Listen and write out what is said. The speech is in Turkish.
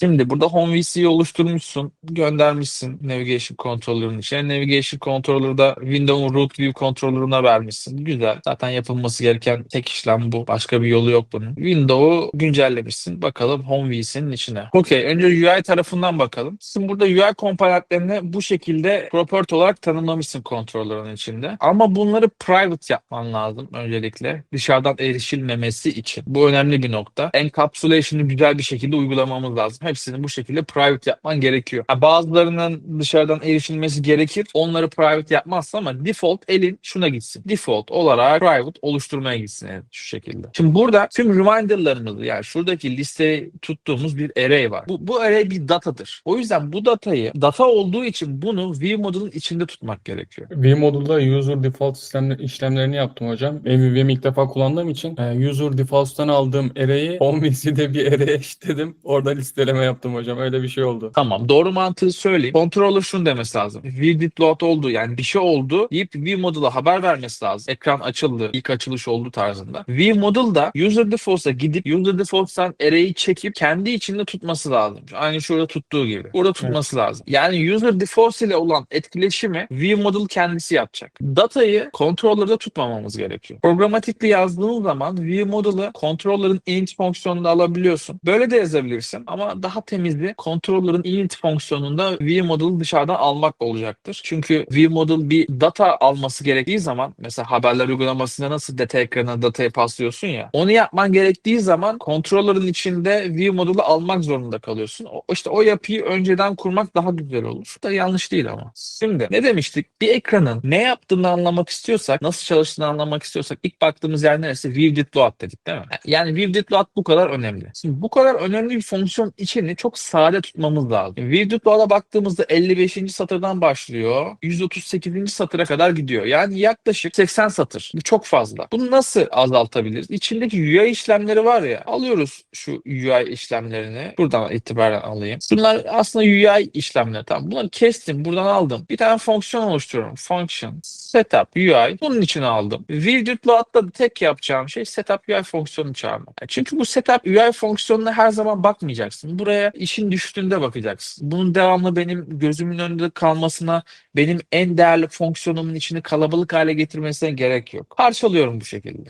Şimdi burada Home VC'yi oluşturmuşsun, göndermişsin Navigation Controller'ın içine. Navigation Controller'da Windows'un Root View Controller'ına vermişsin. Güzel. Zaten yapılması gereken tek işlem bu. Başka bir yolu yok bunun. Windows'u güncellemişsin. Bakalım Home VC'nin içine. Okey. Önce UI tarafından bakalım. Şimdi burada UI komponentlerini bu şekilde property olarak tanımlamışsın controller'ın içinde. Ama bunları private yapman lazım öncelikle. Dışarıdan erişilmemesi için. Bu önemli bir nokta. Encapsulation'ı güzel bir şekilde uygulamamız lazım. Hepsini bu şekilde private yapman gerekiyor. Ha, bazılarının dışarıdan erişilmesi gerekir. Onları private yapmazsa ama default elin şuna gitsin. Default olarak private oluşturmaya gitsin yani şu şekilde. Şimdi burada tüm reminder'larımızı yani şuradaki listeye tuttuğumuz bir array var. Bu, bu array bir datadır. O yüzden bu datayı data olduğu için bunu vModule'un içinde tutmak gerekiyor. vModule'da user default işlemler, işlemlerini yaptım hocam. MVV'mi ilk defa kullandığım için e, user default'tan aldığım array'i HomeVC'de bir array'e eşitledim. Orada listeleme yaptım hocam. Öyle bir şey oldu. Tamam doğru mantığı söyleyeyim. Controller şunu demesi lazım. Vdit load oldu yani bir şey oldu deyip vModule'a haber vermesi lazım. Ekran açıldı. ilk açılış oldu tarzında. vModule da user default'a gidip user default'tan array'i çekip kendi içinde tutması lazım. Aynı şurada tuttuğu gibi. Burada tutması lazım. Yani user default ile olan etkileşimi vModule kendisi yapacak. Datayı controller'da tutmamamız gerekiyor. Programatikli yazdığın zaman vModule'ı controller'ın init fonksiyonunda alabiliyorsun. Böyle de yazabilirsin ama daha temizi controller'ın init fonksiyonunda vModule dışarıdan almak olacaktır. Çünkü vModule bir data alması gerektiği zaman mesela haberler uygulamasında nasıl data ekranına datayı paslıyorsun ya onu yapman gerektiği zaman controller'ın içinde vModule'u almak zorunda kalıyorsun. O, işte o yapıyı önceden kurmak daha güzel olur. Bu da yanlış değil ama. Şimdi ne demiştik? Bir ekranın ne yaptığını anlamak istiyorsak, nasıl çalıştığını anlamak istiyorsak ilk baktığımız yer neresi? Viewdit load dedik değil mi? Yani viewdit load bu kadar önemli. Şimdi bu kadar önemli bir fonksiyon içini çok sade tutmamız lazım. Load'a baktığımızda 55. satırdan başlıyor. 138. satıra kadar gidiyor. Yani yaklaşık 80 satır. Bu çok fazla. Bunu nasıl azaltabiliriz? İçindeki UI işlemleri var ya. Alıyoruz şu UI işlemlerini. Buradan itibaren alayım. Bunlar aslında UI işlemleri. Tamam. Bunları kestim. Buradan aldım. Bir tane fonksiyon oluşturuyorum. Function, setup, UI. Bunun için aldım. Load'da da tek yapacağım şey setup UI fonksiyonu çağırmak. Çünkü bu setup UI fonksiyonuna her zaman bakmayacaksın. Buraya işin düştüğünde bakacaksın. Bunun devamlı benim gözümün önünde kalmasına, benim en değerli fonksiyonumun içini kalabalık hale getirmesine gerek yok. Parçalıyorum bu şekilde.